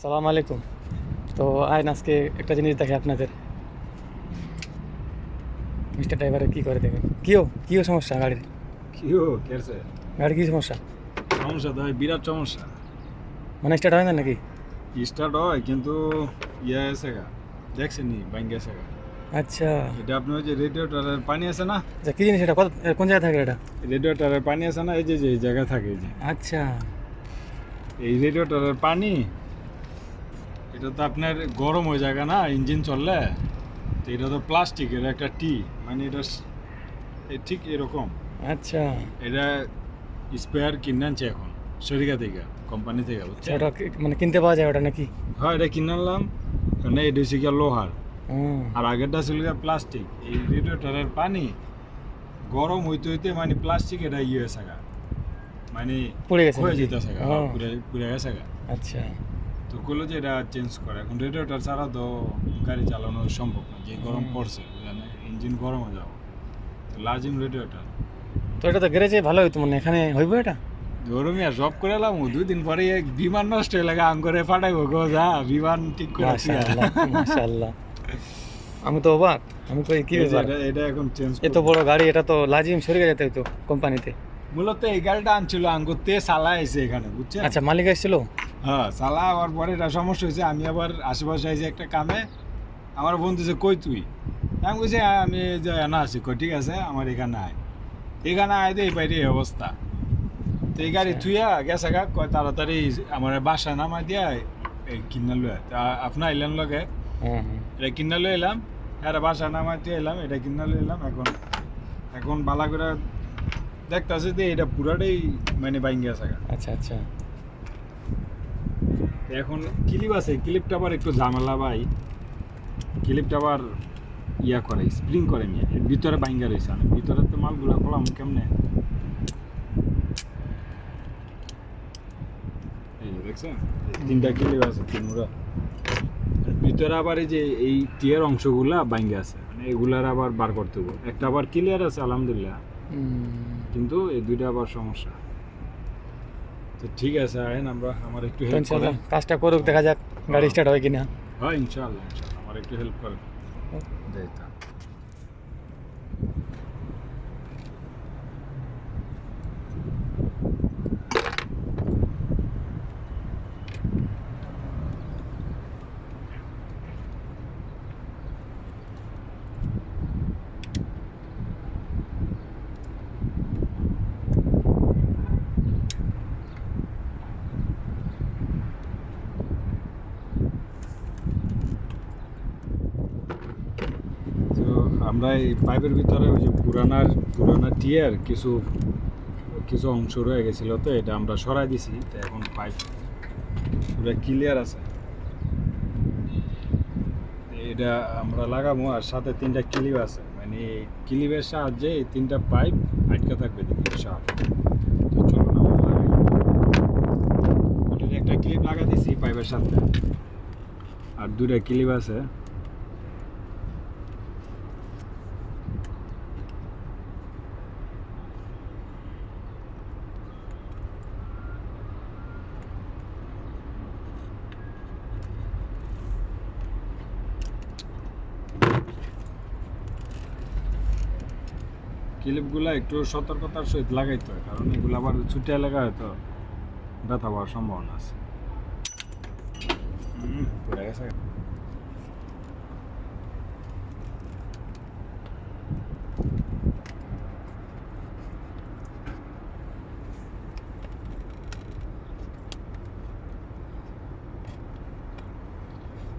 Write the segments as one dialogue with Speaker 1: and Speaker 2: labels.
Speaker 1: সালাম আলাইকুম তো আইন আজকে একটা জিনিস দেখে আপনাদের। মিস্টার ড্রাইভারের কী করে দেখেন? কিও কিও সমস্যা গাড়ির?
Speaker 2: কিও কেরছে
Speaker 1: গাড়ির কী সমস্যা?
Speaker 2: সমস্যা তো হয় বিরাট সমস্যা।
Speaker 1: মানে স্টার্ট হয় না নাকি?
Speaker 2: স্টার্ট হয় কিন্তু ইয়ে আছে গা দেখছেন নি বাইঙ্গ আছে গা।
Speaker 1: আচ্ছা।
Speaker 2: এটা আপনি ওই যে রেডিওটারের পানি আছে না?
Speaker 1: আচ্ছা কী জিনিস এটা? কত এ, কোন জায়গায় থাকে এটা?
Speaker 2: রেডিওটারের পানি আছে না এই যে যে এই জায়গায় থাকে এই যে।
Speaker 1: আচ্ছা।
Speaker 2: এই রেডিওটারের পানি এটা তো আপনার গরম হয়ে যায় না ইঞ্জিন চললে। তো এটা তো প্লাস্টিকের একটা টি মানে এটা ঠিক এরকম।
Speaker 1: আচ্ছা।
Speaker 2: এটা স্পেয়ার কিনে আনছে এখন সরিকা থেকে কোম্পানি থেকে বুঝছেন?
Speaker 1: ওটা মানে কিনতে পাওয়া যায় ওটা নাকি?
Speaker 2: হ্যাঁ এটা কিনে আনলাম কারণ এটা হচ্ছে গিয়া লোহার। আর আগেরটা ছিল প্লাস্টিক এই রেডিওটারের পানি গরম হইতে হইতে মানে প্লাস্টিক এটা ইয়ে গা মানে
Speaker 1: পড়ে গেছে
Speaker 2: হয়ে গা
Speaker 1: ও,
Speaker 2: পুরে পুরে গেছে
Speaker 1: আচ্ছা।
Speaker 2: তো কইলো যে এটা চেঞ্জ করে। এখন রেডিওটার ছাড়া তো গাড়ি চালানো সম্ভব না। যে গরম পড়ছে জানে ইঞ্জিন গরম হয়ে যাব তো লাজিম রেডিওটার
Speaker 1: তো এটা তো গ্যারেজে ভালো হইতো মনে। এখানে হইব এটা?
Speaker 2: গরমে আর সব করে এলাম দুই দিন পরে এক বিমান নষ্ট হয়ে লাগে আঙ্গরে ফাটাইবো গো যা বিমান ঠিক করে
Speaker 1: মাশাআল্লাহ মাশাআল্লাহ। আমি তো অবাক। আমি কই কি
Speaker 2: এটা- এটা এখন চেঞ্জ
Speaker 1: এত বড় গাড়ি এটা তো লাজিম সরে যেতে হইতো কোম্পানিতে।
Speaker 2: মূলত এই গাড়িটা আনছিল আঙ্গুর তে আইছে এখানে বুঝছেন?
Speaker 1: আচ্ছা মালিক এসেছিল?
Speaker 2: হ্যাঁ চালা আবার পরে এটা সমস্যা হয়েছে। আমি আবার আশেপাশে আইছি একটা কামে। আমার বন্ধু যে কই তুই? আমি বলছি "হ্যাঁ, আমি যে না আছি কই ঠিক আছে আমার এখানে আয়। এখানে আয় এই বাইরে এই অবস্থা। তো এই গাড়ি থুইয়া গেছে গা কয় তাড়াতাড়ি আমার বাসায় নামাই দিয়া এই কিনা লয়ে আপনার আইলেন লগে।
Speaker 1: হুম হুম।
Speaker 2: এটা কিনা লয়ে এলাম। হ্যাঁ বাসা নামাইতে এলাম এটা কিনা লয়ে এলাম। এখন এখন বালা করে দেখতেছে যে এটা পুরাটাই মানে বাইঙ্গে আছে
Speaker 1: আচ্ছা আচ্ছা।
Speaker 2: এখন ক্লিপ আছে ক্লিপটা আবার একটু ঝামেলা ভাই। ক্লিপটা আবার ইয়া করে স্প্রিং করে নিয়ে। এর ভিতরে বাইঙ্গা রয়েছে আমি ভিতরে তো মালগুলো খোলাম কেমনে? দেখছেন? তিনটা ক্লিপ আছে ভিতরে আবার এই যে এই টিয়ের অংশগুলা বাইঙ্গা আছে। মানে এগুলার আবার বার করতে হবে একটা আবার ক্লিয়ার আছে আলহামদুলিল্লাহ। কিন্তু এই দুইটা আবার সমস্যা। তো ঠিক আছে আয়েন আমরা আমার একটু
Speaker 1: তো
Speaker 2: হেল্প
Speaker 1: ইনশাল্লাহ
Speaker 2: করেন
Speaker 1: কাজটা করুক দেখা যাক গাড়ি স্টার্ট হয় কিনা
Speaker 2: হ্যাঁ ইনশাআল্লাহ ইনশাআল্লাহ আমার একটু হেল্প করেন দেইতা তো আমরা এই পাইপের ভিতরে ওই যে পুরানার, পুরানা টিয়ার কিছু কিছু অংশ রয়ে গেছিল তো, এটা আমরা সরাই দিছি। তো এখন পাইপ পুরো ক্লিয়ার আছে। এটা আমরা লাগাবো আর সাথে তিনটা ক্লিপ আছে। মানে ক্লিপের সাহায্যে এই তিনটা পাইপ আটকে থাকবে ওটাতে একটা ক্লিপ লাগা দিছি পাইপের সাথে। আর দুটা ক্লিপ আছে। ক্লিপগুলো একটু সতর্কতার সহিত লাগাইতে হয়, কারণ এগুলো আবার ছুটে লাগা হয়তো ব্যথা হওয়ার সম্ভাবনা আছে।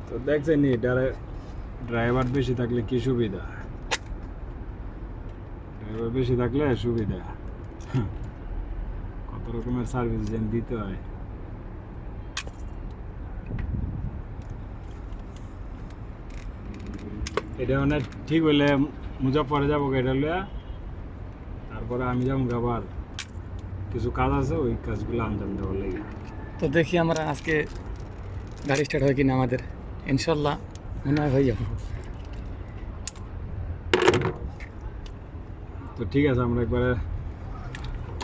Speaker 2: তো দেখছেন ড্রাইভার বেশি থাকলে কি সুবিধা ড্রাইভার বেশি থাকলে সুবিধা। কত রকমের সার্ভিস যেন দিতে হয়। এটা মানে ঠিক হইলে মুজাফরে যাব এটা লইয়া। তারপরে আমি যাব আবার। কিছু কাজ আছে, ওই কাজগুলো আঞ্জাম দেওয়ার লাগে।
Speaker 1: তো দেখি আমরা আজকে গাড়ি স্টার্ট হয় কিনা আমাদের। ইনশাল্লাহ মনে হয় হয়ে যাব।
Speaker 2: তো ঠিক আছে, আমরা একবারে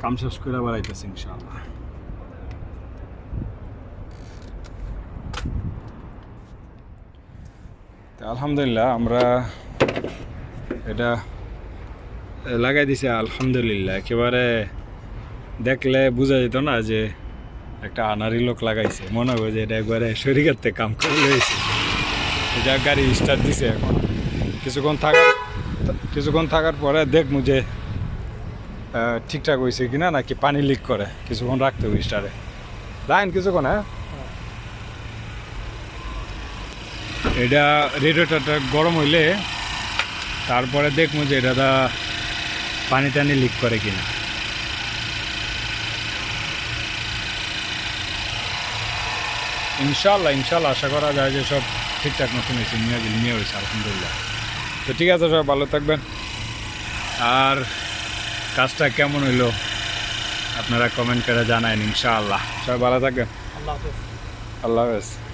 Speaker 2: কাম শেষ করে আবার আইতেছি ইনশাআল্লাহ। আলহামদুলিল্লাহ, আমরা এটা লাগাই দিছে, আলহামদুলিল্লাহ। একেবারে দেখলে বোঝা যেত না যে একটা আনারি লোক লাগাইছে। মনে হয় যে এটা একবারে শরীরের কাম করে লইছে এটা গাড়ি স্টার্ট দিছে এখন। কিছুক্ষণ থাকার কিছুক্ষণ থাকার পরে দেখব যে ঠিকঠাক হয়েছে কিনা নাকি পানি লিক করে। কিছুক্ষণ রাখতে হবে স্টারে। লাইন কিছুক্ষণ হ্যাঁ? এটা রেডিওটারটা গরম হইলে তারপরে দেখব যে এটা পানি টানি লিক করে কিনা। ইনশাল্লাহ ইনশাল্লাহ আশা করা যায় যে সব ঠিকঠাক মতন হয়েছে নিয়ে নিয়ে হয়েছে আলহামদুলিল্লাহ। তো ঠিক আছে সবাই ভালো থাকবেন। আর কাজটা কেমন হইল? আপনারা কমেন্ট করে জানায়নি ইনশাআল্লাহ। সবাই ভালো থাকবেন।
Speaker 1: আল্লাহ হাফেজ।
Speaker 2: আল্লাহ হাফেজ।